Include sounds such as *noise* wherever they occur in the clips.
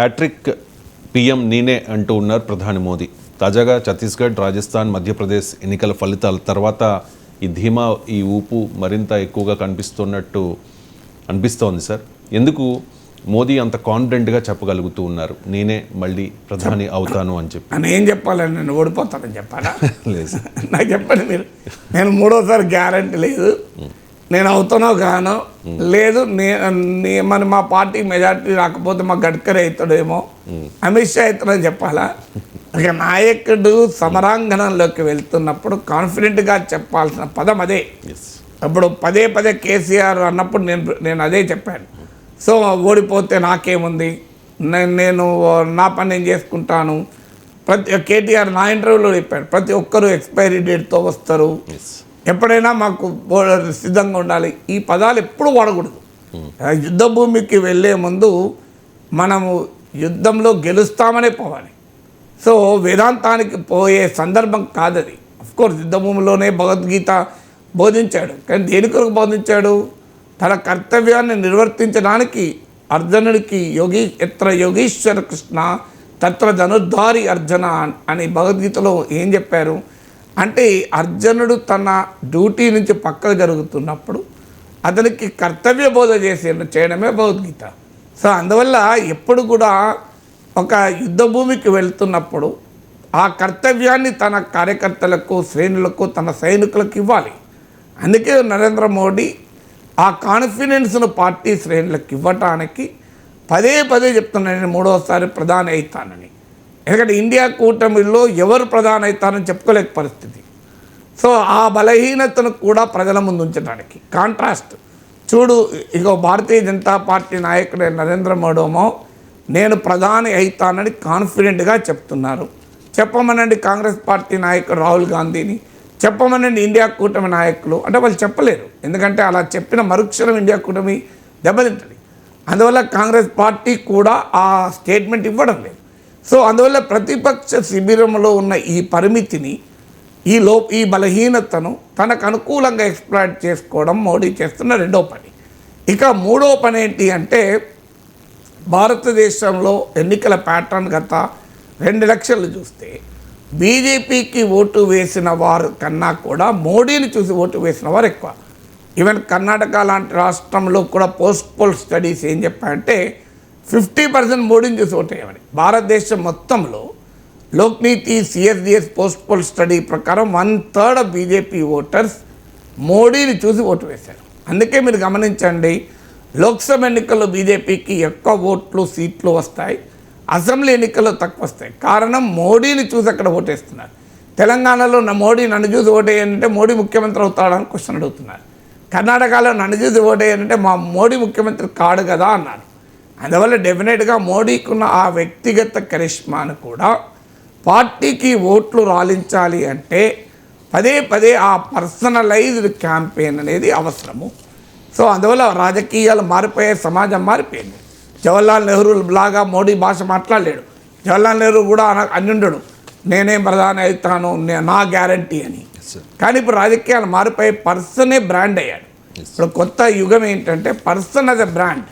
Hat trick PM నేనే అంటూ ఉన్నారు ప్రధాని మోదీ. తాజాగా ఛత్తీస్గఢ్ రాజస్థాన్ మధ్యప్రదేశ్ ఎన్నికల ఫలితాల తర్వాత ఈ ధీమా ఈ ఊపు మరింత ఎక్కువగా కనిపిస్తున్నట్టు అనిపిస్తోంది సార్. ఎందుకు మోదీ అంత కాన్ఫిడెంట్గా చెప్పగలుగుతూ ఉన్నారు? నేనే మళ్ళీ ప్రధాని అవుతాను అని చెప్పి. అని ఏం చెప్పాలని నేను ఓడిపోతానని చెప్పాలా? *laughs* లేదు సార్. నాకు చెప్పండి మీరు. నేను మూడోసారి గ్యారంటీ లేదు. నేను అవుతానో గానో లేదు మరి మా పార్టీ మెజార్టీ రాకపోతే మా గడ్కరీ అవుతాడేమో. అమిత్ షా అవుతాడని చెప్పాలా? ఇక నాయకుడు సమరాంగణంలోకి వెళ్తున్నప్పుడు కాన్ఫిడెంట్గా చెప్పాల్సిన పదం అదే. అప్పుడు పదే పదే కేసీఆర్ అన్నప్పుడు నేను నేను అదే చెప్పాను. సో ఓడిపోతే నాకేముంది? నేను నేను నా పని నేను చేసుకుంటాను. ప్రతి కేటీఆర్ నా ఇంటర్వ్యూలో చెప్పాడు. ప్రతి ఒక్కరూ ఎక్స్పైరీ డేట్తో వస్తారు. ఎప్పుడైనా మాకు సిద్ధంగా ఉండాలి. ఈ పదాలు ఎప్పుడు వాడకూడదు. ఆ యుద్ధ భూమికి వెళ్ళే ముందు మనము యుద్ధంలో గెలుస్తామనే పోవాలి. సో వేదాంతానికి పోయే సందర్భం కాదది. కోర్స్ యుద్ధభూమిలోనే భగవద్గీత బోధించాడు. కానీ దేని కొరకు బోధించాడు? తన కర్తవ్యాన్ని నిర్వర్తించడానికి అర్జునుడికి యోగి ఎత్ర యోగీశ్వర కృష్ణ తత్ర ధనుర్ధారి అర్జున అని భగవద్గీతలో ఏం చెప్పారు? అంటే అర్జునుడు తన డ్యూటీ నుంచి పక్కకు జరుగుతున్నప్పుడు అతనికి కర్తవ్య బోధ చేసే చేయడమే భగవద్గీత. సో అందువల్ల ఎప్పుడు కూడా ఒక యుద్ధ భూమికి వెళ్తున్నప్పుడు ఆ కర్తవ్యాన్ని తన కార్యకర్తలకు శ్రేణులకు తన సైనికులకు ఇవ్వాలి. అందుకే నరేంద్ర మోడీ ఆ కాన్ఫిడెన్స్ను పార్టీ శ్రేణులకు ఇవ్వటానికి పదే పదే చెప్తున్నాను నేను మూడోసారి ప్రధాని అవుతానని. ఎందుకంటే ఇండియా కూటమిలో ఎవరు ప్రధాన అవుతారని చెప్పుకోలేక పరిస్థితి. సో ఆ బలహీనతను కూడా ప్రజల ముందు ఉంచడానికి. కాంట్రాస్ట్. చూడు ఇగో భారతీయ జనతా పార్టీ నాయకుడే నరేంద్ర మోడోమో నేను ప్రధాని అవుతానని కాన్ఫిడెంట్గా చెప్తున్నారు. చెప్పమనండి కాంగ్రెస్ పార్టీ నాయకుడు రాహుల్ గాంధీని. చెప్పమనండి ఇండియా కూటమి నాయకులు. అంటే వాళ్ళు చెప్పలేరు. ఎందుకంటే అలా చెప్పిన మరుక్షణం ఇండియా కూటమి దెబ్బతింటుంది. అందువల్ల కాంగ్రెస్ పార్టీ కూడా ఆ స్టేట్మెంట్ ఇవ్వడం లేదు. సో అందువల్ల ప్రతిపక్ష శిబిరంలో ఉన్న ఈ పరిమితిని ఈ లో ఈ బలహీనతను తనకు అనుకూలంగా ఎక్స్ప్లాయిట్ చేసుకోవడం మోడీ చేస్తున్న రెండో పని. ఇక మూడో పని ఏంటి అంటే భారతదేశంలో ఎన్నికల ప్యాటర్న్ గత రెండు లక్షలు చూస్తే బీజేపీకి ఓటు వేసిన వారు కన్నా కూడా మోడీని చూసి ఓటు వేసిన వారు ఎక్కువ. ఈవెన్ కర్ణాటక లాంటి రాష్ట్రంలో కూడా పోస్ట్ పోల్ స్టడీస్ ఏం చెప్పాయంటే ఫిఫ్టీ పర్సెంట్ మోడీని చూసి ఓటేయమని. భారతదేశం మొత్తంలో Lokniti CSDS post poll study ప్రకారం one third of BJP voters మోడీని చూసి ఓటు వేశారు. అందుకే మీరు గమనించండి లోక్సభ ఎన్నికల్లో బీజేపీకి ఎక్కువ ఓట్లు సీట్లు వస్తాయి అసెంబ్లీ ఎన్నికల్లో తక్కువ వస్తాయి. కారణం మోడీని చూసి అక్కడ ఓటేస్తున్నారు. తెలంగాణలో నా మోడీ నన్ను చూసి ఓటేయంటే మోడీ ముఖ్యమంత్రి అవుతాడని క్వశ్చన్ అడుగుతున్నారు. కర్ణాటకలో నన్ను చూసి ఓటేయంటే మా మోడీ ముఖ్యమంత్రి కాడు కదా అన్నారు. అందువల్ల డెఫినెట్గా మోడీకున్న ఆ వ్యక్తిగత కరిష్మాను కూడా పార్టీకి ఓట్లు రాలించాలి అంటే పదే పదే ఆ పర్సనలైజ్డ్ క్యాంపెయిన్ అనేది అవసరము. సో అందువల్ల రాజకీయాలు మారిపోయే సమాజం మారిపోయింది. జవహర్లాల్ నెహ్రూ లాగా మోడీ భాష మాట్లాడలేడు. జవహర్లాల్ నెహ్రూ కూడా అన అన్యుండడు. నేనేం ప్రధాని అవుతాను నే- నా గ్యారంటీ అని. కానీ ఇప్పుడు రాజకీయాలు మారిపోయి పర్సనే బ్రాండ్ అయ్యాడు. ఇప్పుడు కొత్త యుగం ఏంటంటే పర్సన్ అదే బ్రాండ్.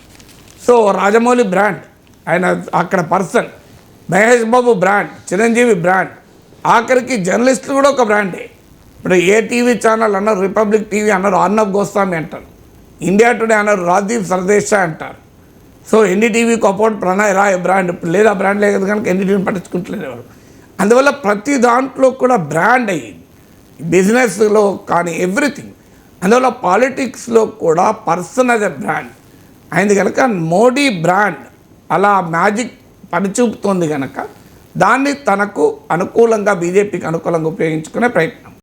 సో రాజమౌళి బ్రాండ్ ఆయన అక్కడ person Mahesh Babu brand Chiranjeevi brand ఆఖరికి జర్నలిస్టులు కూడా ఒక బ్రాండే. ఇప్పుడు ఏ టీవీ ఛానల్ అన్నారు రిపబ్లిక్ టీవీ అన్నారు అర్నబ్ గోస్వామి అంటారు. ఇండియా టుడే అన్నారు రాజీవ్ సర్దేశా అంటారు. సో ఎన్డీటీవీకి అపోర్ట్ ప్రణయ్ రాయ్ బ్రాండ్ ఇప్పుడు లేదా బ్రాండ్ లేదు కనుక ఎన్డీటీవీని పట్టించుకుంటలేదు ఎవరు. అందువల్ల ప్రతి దాంట్లో కూడా బ్రాండ్ అయ్యింది బిజినెస్లో కానీ ఎవ్రీథింగ్. అందువల్ల పాలిటిక్స్లో కూడా పర్సన్ అదే బ్రాండ్. అయింది కనుక మోడీ బ్రాండ్ అలా మ్యాజిక్ పనిచూపుతోంది కనుక దాన్ని తనకు అనుకూలంగా బీజేపీకి అనుకూలంగా ఉపయోగించుకునే ప్రయత్నం.